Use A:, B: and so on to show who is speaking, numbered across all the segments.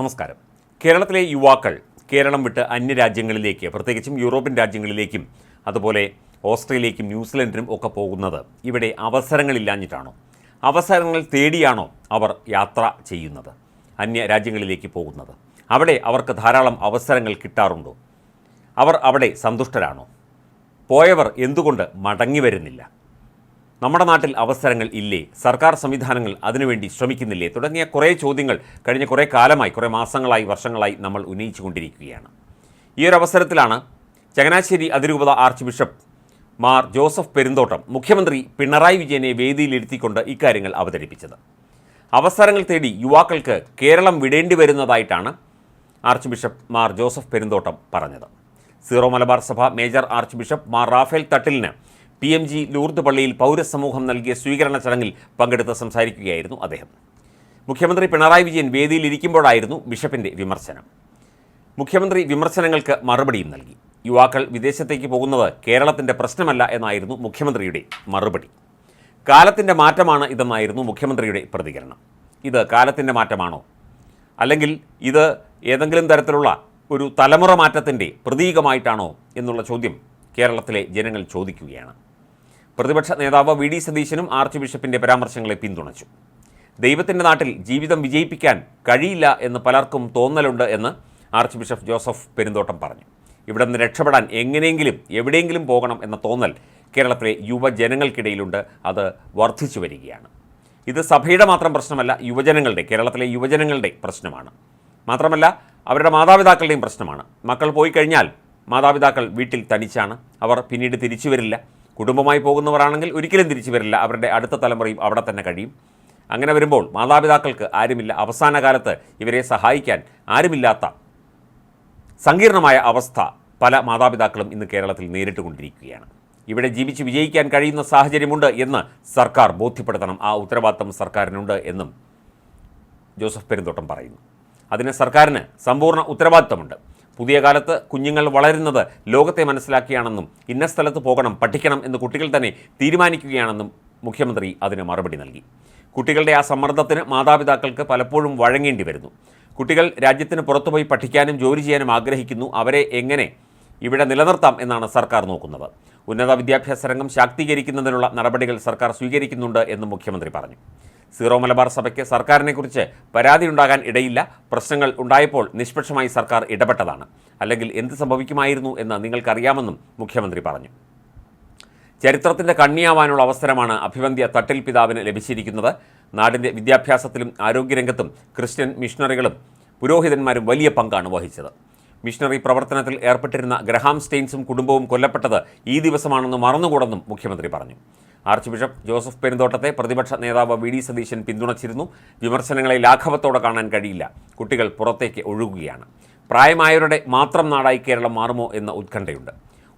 A: നമസ്കാരം. കേരളത്തിലെ യുവാക്കൾ കേരളം വിട്ട് അന്യരാജ്യങ്ങളിലേക്ക് പ്രത്യേകിച്ചും യൂറോപ്യൻ രാജ്യങ്ങളിലേക്കും അതുപോലെ ഓസ്ട്രേലിയയ്ക്കും ന്യൂസിലൻഡിനും ഒക്കെ പോകുന്നത് ഇവിടെ അവസരങ്ങളില്ലാഞ്ഞിട്ടാണോ? അവസരങ്ങൾ തേടിയാണോ അവർ യാത്ര ചെയ്യുന്നത്? അന്യ രാജ്യങ്ങളിലേക്ക് പോകുന്നത്. അവിടെ അവർക്ക് ധാരാളം അവസരങ്ങൾ കിട്ടാറുണ്ടോ? അവർ അവിടെ സന്തുഷ്ടരാണോ? പോയവർ എന്തുകൊണ്ട് മടങ്ങി വരുന്നില്ല? നമ്മുടെ നാട്ടിൽ അവസരങ്ങൾ ഇല്ലേ? സർക്കാർ സംവിധാനങ്ങൾ അതിനുവേണ്ടി ശ്രമിക്കുന്നില്ലേ? തുടങ്ങിയ കുറേ ചോദ്യങ്ങൾ കഴിഞ്ഞ കുറേ കാലമായി കുറേ മാസങ്ങളായി വർഷങ്ങളായി നമ്മൾ ഉന്നയിച്ചു കൊണ്ടിരിക്കുകയാണ്. ഈ ഒരു അവസരത്തിലാണ് ചങ്ങനാശ്ശേരി അതിരൂപത archbishop Mar Joseph Perumthottam മുഖ്യമന്ത്രി പിണറായി വിജയനെ വേദിയിലിരുത്തിക്കൊണ്ട് ഇക്കാര്യങ്ങൾ അവതരിപ്പിച്ചത്. അവസരങ്ങൾ തേടി യുവാക്കൾക്ക് കേരളം വിടേണ്ടി വരുന്നതായിട്ടാണ് archbishop Mar Joseph Perumthottam പറഞ്ഞത്. സീറോ മലബാർ സഭ major archbishop Mar Rafale തട്ടിലിന് പി എം ജി ലൂർദ് പള്ളിയിൽ പൗരസമൂഹം നൽകിയ സ്വീകരണ ചടങ്ങിൽ പങ്കെടുത്ത് സംസാരിക്കുകയായിരുന്നു അദ്ദേഹം. മുഖ്യമന്ത്രി പിണറായി വിജയൻ വേദിയിൽ ഇരിക്കുമ്പോഴായിരുന്നു ബിഷപ്പിന്റെ വിമർശനം. മുഖ്യമന്ത്രി വിമർശനങ്ങൾക്ക് മറുപടിയും നൽകി. യുവാക്കൾ വിദേശത്തേക്ക് പോകുന്നത് കേരളത്തിന്റെ പ്രശ്നമല്ല എന്നായിരുന്നു മുഖ്യമന്ത്രിയുടെ മറുപടി. കാലത്തിന്റെ മാറ്റമാണ് ഇതെന്നായിരുന്നു മുഖ്യമന്ത്രിയുടെ പ്രതികരണം. ഇത് കാലത്തിന്റെ മാറ്റമാണോ? അല്ലെങ്കിൽ ഇത് ഏതെങ്കിലും തരത്തിലുള്ള ഒരു തലമുറ മാറ്റത്തിന്റെ പ്രതീകമായിട്ടാണോ എന്നുള്ള ചോദ്യം കേരളത്തിലെ ജനങ്ങൾ ചോദിക്കുകയാണ്. പ്രതിപക്ഷ നേതാവ് വി ഡി സതീശനും ആർച്ച് ബിഷപ്പിന്റെ പരാമർശങ്ങളെ പിന്തുണച്ചു. ദൈവത്തിന്റെ നാട്ടിൽ ജീവിതം വിജയിപ്പിക്കാൻ കഴിയില്ല എന്ന് പലർക്കും തോന്നലുണ്ട് എന്ന് ആർച്ച് ബിഷപ്പ് ജോസഫ് പെരുന്തോട്ടം പറഞ്ഞു. ഇവിടെ നിന്ന് രക്ഷപ്പെടാൻ എങ്ങനെയെങ്കിലും എവിടെയെങ്കിലും പോകണം എന്ന തോന്നൽ കേരളത്തിലെ യുവജനങ്ങൾക്കിടയിലുണ്ട്. അത് വർദ്ധിച്ചു വരികയാണ്. ഇത് സഭയുടെ മാത്രം പ്രശ്നമല്ല യുവജനങ്ങളുടെ കേരളത്തിലെ യുവജനങ്ങളുടെ പ്രശ്നമാണ്. മാത്രമല്ല അവരുടെ മാതാപിതാക്കളുടെയും പ്രശ്നമാണ്. മക്കൾ പോയി കഴിഞ്ഞാൽ മാതാപിതാക്കൾ വീട്ടിൽ തനിച്ചാണ്. അവർ പിന്നീട് തിരിച്ചു വരില്ല. കുടുംബമായി പോകുന്നവരാണെങ്കിൽ ഒരിക്കലും തിരിച്ചു വരില്ല. അവരുടെ അടുത്ത തലമുറയും അവിടെ തന്നെ കഴിയും. അങ്ങനെ വരുമ്പോൾ മാതാപിതാക്കൾക്ക് ആരുമില്ല. അവസാന കാലത്ത് ഇവരെ സഹായിക്കാൻ ആരുമില്ലാത്ത സങ്കീർണമായ അവസ്ഥ പല മാതാപിതാക്കളും ഇന്ന് കേരളത്തിൽ നേരിട്ടുകൊണ്ടിരിക്കുകയാണ്. ഇവിടെ ജീവിച്ച് വിജയിക്കാൻ കഴിയുന്ന സാഹചര്യമുണ്ട് എന്ന് സർക്കാർ ബോധ്യപ്പെടുത്തണം. ആ ഉത്തരവാദിത്തം സർക്കാരിനുണ്ട് എന്നും ജോസഫ് പെരുന്തോട്ടം പറയുന്നു. അതിന് സർക്കാരിന് സമ്പൂർണ ഉത്തരവാദിത്തമുണ്ട്. പുതിയ കാലത്ത് കുഞ്ഞുങ്ങൾ വളരുന്നത് ലോകത്തെ മനസ്സിലാക്കിയാണെന്നും ഇന്ന സ്ഥലത്ത് പോകണം പഠിക്കണം എന്ന് കുട്ടികൾ തന്നെ തീരുമാനിക്കുകയാണെന്നും മുഖ്യമന്ത്രി അതിന് മറുപടി നൽകി. കുട്ടികളുടെ ആ സമ്മർദ്ദത്തിന് മാതാപിതാക്കൾക്ക് പലപ്പോഴും വഴങ്ങേണ്ടി വരുന്നു. കുട്ടികൾ രാജ്യത്തിന് പുറത്തുപോയി പഠിക്കാനും ജോലി ചെയ്യാനും ആഗ്രഹിക്കുന്നു. അവരെ എങ്ങനെ ഇവിടെ നിലനിർത്താം എന്നാണ് സർക്കാർ നോക്കുന്നത്. ഉന്നത വിദ്യാഭ്യാസ രംഗം ശാക്തീകരിക്കുന്നതിനുള്ള നടപടികൾ സർക്കാർ സ്വീകരിക്കുന്നുണ്ട് എന്നും മുഖ്യമന്ത്രി പറഞ്ഞു. സീറോ മലബാർ സഭയ്ക്ക് സർക്കാരിനെക്കുറിച്ച് പരാതിയുണ്ടാകാൻ ഇടയില്ല. പ്രശ്നങ്ങൾ ഉണ്ടായപ്പോൾ നിഷ്പക്ഷമായി സർക്കാർ ഇടപെട്ടതാണ്. അല്ലെങ്കിൽ എന്ത് സംഭവിക്കുമായിരുന്നു എന്ന് നിങ്ങൾക്കറിയാമെന്നും മുഖ്യമന്ത്രി പറഞ്ഞു. ചരിത്രത്തിന്റെ കണ്ണിയാവാനുള്ള അവസരമാണ് അഭിവന്ധ്യ തട്ടിൽ പിതാവിന് ലഭിച്ചിരിക്കുന്നത്. നാടിന്റെ വിദ്യാഭ്യാസത്തിലും ആരോഗ്യരംഗത്തും ക്രിസ്ത്യൻ മിഷണറികളും പുരോഹിതന്മാരും വലിയ പങ്കാണ് വഹിച്ചത്. മിഷണറി പ്രവർത്തനത്തിൽ ഏർപ്പെട്ടിരുന്ന ഗ്രഹാം സ്റ്റെയിൻസും കുടുംബവും കൊല്ലപ്പെട്ടത് ഈ ദിവസമാണെന്ന് മറന്നുകൂടെന്നും മുഖ്യമന്ത്രി പറഞ്ഞു. ആർച്ച് ബിഷപ്പ് ജോസഫ് പെരുന്തോട്ടത്തെ പ്രതിപക്ഷ നേതാവ് വി ഡി സതീശൻ പിന്തുണച്ചിരുന്നു. വിമർശനങ്ങളെ ലാഘവത്തോടെ കാണാൻ കഴിയില്ല. കുട്ടികൾ പുറത്തേക്ക് ഒഴുകുകയാണ്. പ്രായമായവരുടെ മാത്രം നാടായി കേരളം മാറുമോ എന്ന ഉത്കണ്ഠയുണ്ട്.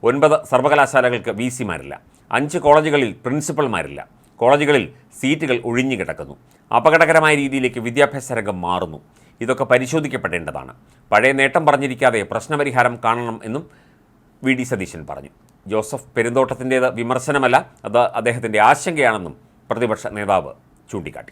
A: ഒൻപത് സർവകലാശാലകൾക്ക് വി സിമാരില്ല അഞ്ച് കോളേജുകളിൽ പ്രിൻസിപ്പൽമാരില്ല. കോളേജുകളിൽ സീറ്റുകൾ ഒഴിഞ്ഞു കിടക്കുന്നു. അപകടകരമായ രീതിയിലേക്ക് വിദ്യാഭ്യാസ രംഗം മാറുന്നു. ഇതൊക്കെ പരിശോധിക്കപ്പെടേണ്ടതാണ്. പഴയ നേട്ടം പറഞ്ഞിരിക്കാതെ പ്രശ്നപരിഹാരം കാണണം എന്നും വി ഡി സതീശൻ പറഞ്ഞു. ജോസഫ് പെരുന്തോട്ടത്തിന്റേത് വിമർശനമല്ല അത് അദ്ദേഹത്തിന്റെ ആശങ്കയാണെന്നും പ്രതിപക്ഷ നേതാവ് ചൂണ്ടിക്കാട്ടി.